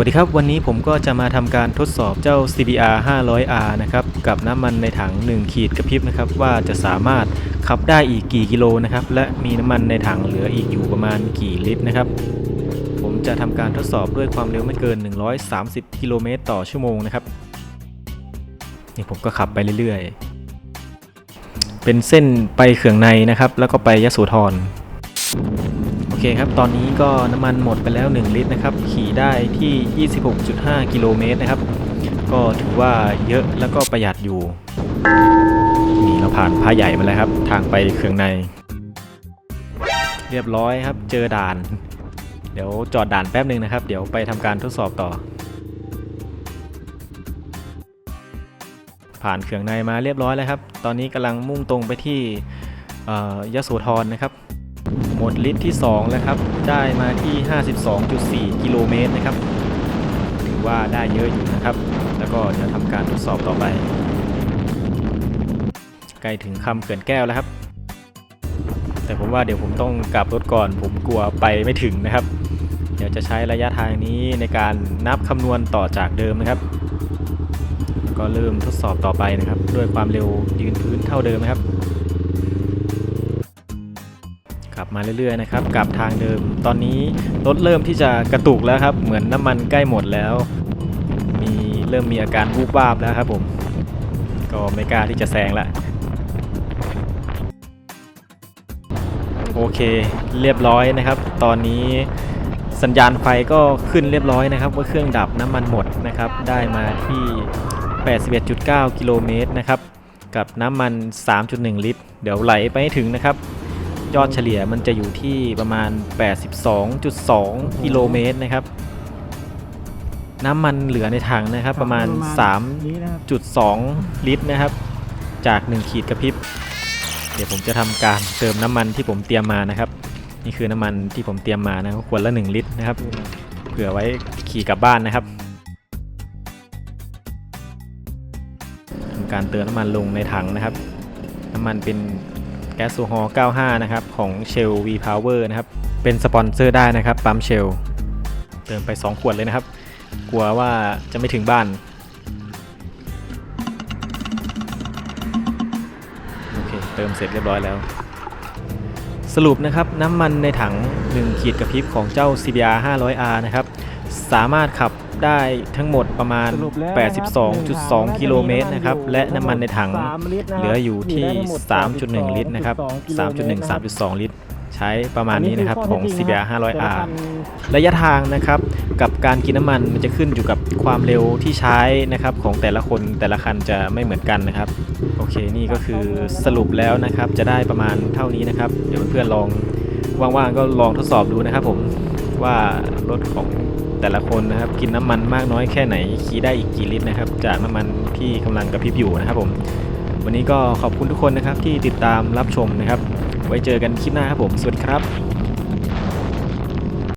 วัสดีครับวันนี้ผมก็จะมาทำการทดสอบเจ้า CBR 500R นะครับกับน้ำมันในถัง 1 ขีดกระพริบนะครับว่าจะสามารถขับได้อีกกี่กิโลนะครับและมีน้ำมันในถังเหลืออีกอยู่ประมาณกี่ลิตรนะครับผมจะทำการทดสอบด้วยความเร็วไม่เกิน 130 กิโลเมตรต่อชั่วโมงนะครับนี่ผมก็ขับไปเรื่อยๆ เป็นเส้นไปเขื่องในนะครับแล้วก็ไปยะโสธร อเคครับ ตอนนี้ก็น้ำมันหมดไปแล้ว 1 ลิตรนะครับ ขี่ได้ที่ 26.5 กิโลเมตรนะครับ ก็ถือว่าเยอะแล้วก็ประหยัดอยู่ นี่เราผ่านพระใหญ่มาแล้วครับ ทางไปเขื่องใน เรียบร้อยครับ เจอด่าน เดี๋ยวจอดด่านแป๊บหนึ่งนะครับ เดี๋ยวไปทำการทดสอบต่อ ผ่านเขื่องในมาเรียบร้อยแล้วครับ ตอนนี้กำลังมุ่งตรงไปที่ยโสธรนะครับ หมดลิตรที่ 2 แล้วครับ ได้มาที่ 52.4 กิโลเมตรนะครับ ถือว่าได้เยอะอยู่นะครับ แล้วก็เดี๋ยวทำการทดสอบต่อไป ใกล้ถึงคำเขื่อนแก้วแล้วครับ แต่ผมว่าเดี๋ยวผมต้องกลับรถก่อน ผมกลัวไปไม่ถึงนะครับ เดี๋ยวจะใช้ระยะทางนี้ในการนับคำนวณต่อจากเดิมนะครับ ก็เริ่มทดสอบต่อไปนะครับ ด้วยความเร็วยืนพื้นเท่าเดิมนะครับ ขับมาเรื่อยๆนะครับกลับทางเดิม ตอนนี้รถเริ่มที่จะกระตุกแล้วครับ เหมือนน้ำมันใกล้หมดแล้ว มีเริ่มมีอาการวูบวาบแล้วครับผม ก็ไม่กล้าที่จะแซงละโอเคเรียบร้อยนะครับ ตอนนี้สัญญาณไฟก็ขึ้นเรียบร้อยนะครับ ว่าเครื่องดับน้ำมันหมดนะครับ ได้มาที่ 81.9 กิโลเมตรนะครับ กับน้ำมัน 3.1 ลิตร เดี๋ยวไหลไปให้ถึงนะครับ ยอดเฉลี่ยมันจะอยู่ที่ประมาณ 82.2 กิโลเมตรนะครับ น้ำมันเหลือในถังนะครับ ประมาณ 3.2 ลิตรนะครับ จาก 1 ขีดกระพริบ เดี๋ยวผมจะทำการเติมน้ำมันที่ผมเตรียมมานะครับ นี่คือน้ำมันที่ผมเตรียมมานะครับขวดละ 1 ลิตรนะครับ เผื่อไว้ขี่กลับบ้านนะครับทำการเติมน้ำมันลงในถังนะครับ น้ำมันเป็น แก๊สโซฮอล์95 นะครับ ของ Shell V Power นะครับ เป็นสปอนเซอร์ได้นะครับ ปั๊ม Shell เติมไป 2 ขวดเลยนะครับ กลัวว่าจะไม่ถึงบ้านโอเคเติมเสร็จเรียบร้อยแล้ว สรุปนะครับน้ำมันในถัง 1 ขีดกระพริบของเจ้า CBR 500R นะครับ สามารถขับ ได้ทั้งหมดประมาณสรุปแล้วนะครับ82.2 กิโลเมตรนะครับ และน้ำมันในถังสามลิตรนะคเหรับลืออยู่ที่ได้ทั้งหมด3.1 ลิตรนะครับกิโลเมตรนะครับ 3.1 3.2 ลิตร ใช้ประมาณนี้นะครับของอั CBR ข้อเท็จจริง 500R แต่ละคันระยะทางนะครับ กับการกินน้ำมันมันจะขึ้นอยู่กับความเร็วที่ใช้นะครับของแต่ละคนแต่ละคันจะไม่เหมือนกันนะครับ โอเคนี่ก็คือสรุปแล้วนะครับ จะได้ประมาณเท่านี้นะครับ เดี๋ยวเพื่อนๆลองว่างๆก็ลองทดสอบดูนะครับผมว่ารถของ แต่ละคนนะครับ กินน้ำมันมากน้อยแค่ไหนขี่ได้อีกกี่ลิตรนะครับ จากน้ำมันที่กำลังกระพริบอยู่นะครับผมวันนี้ก็ขอบคุณทุกคนนะครับที่ติดตามรับชมนะครับ ไว้เจอกันคลิปหน้าครับผมสวัสดีครับ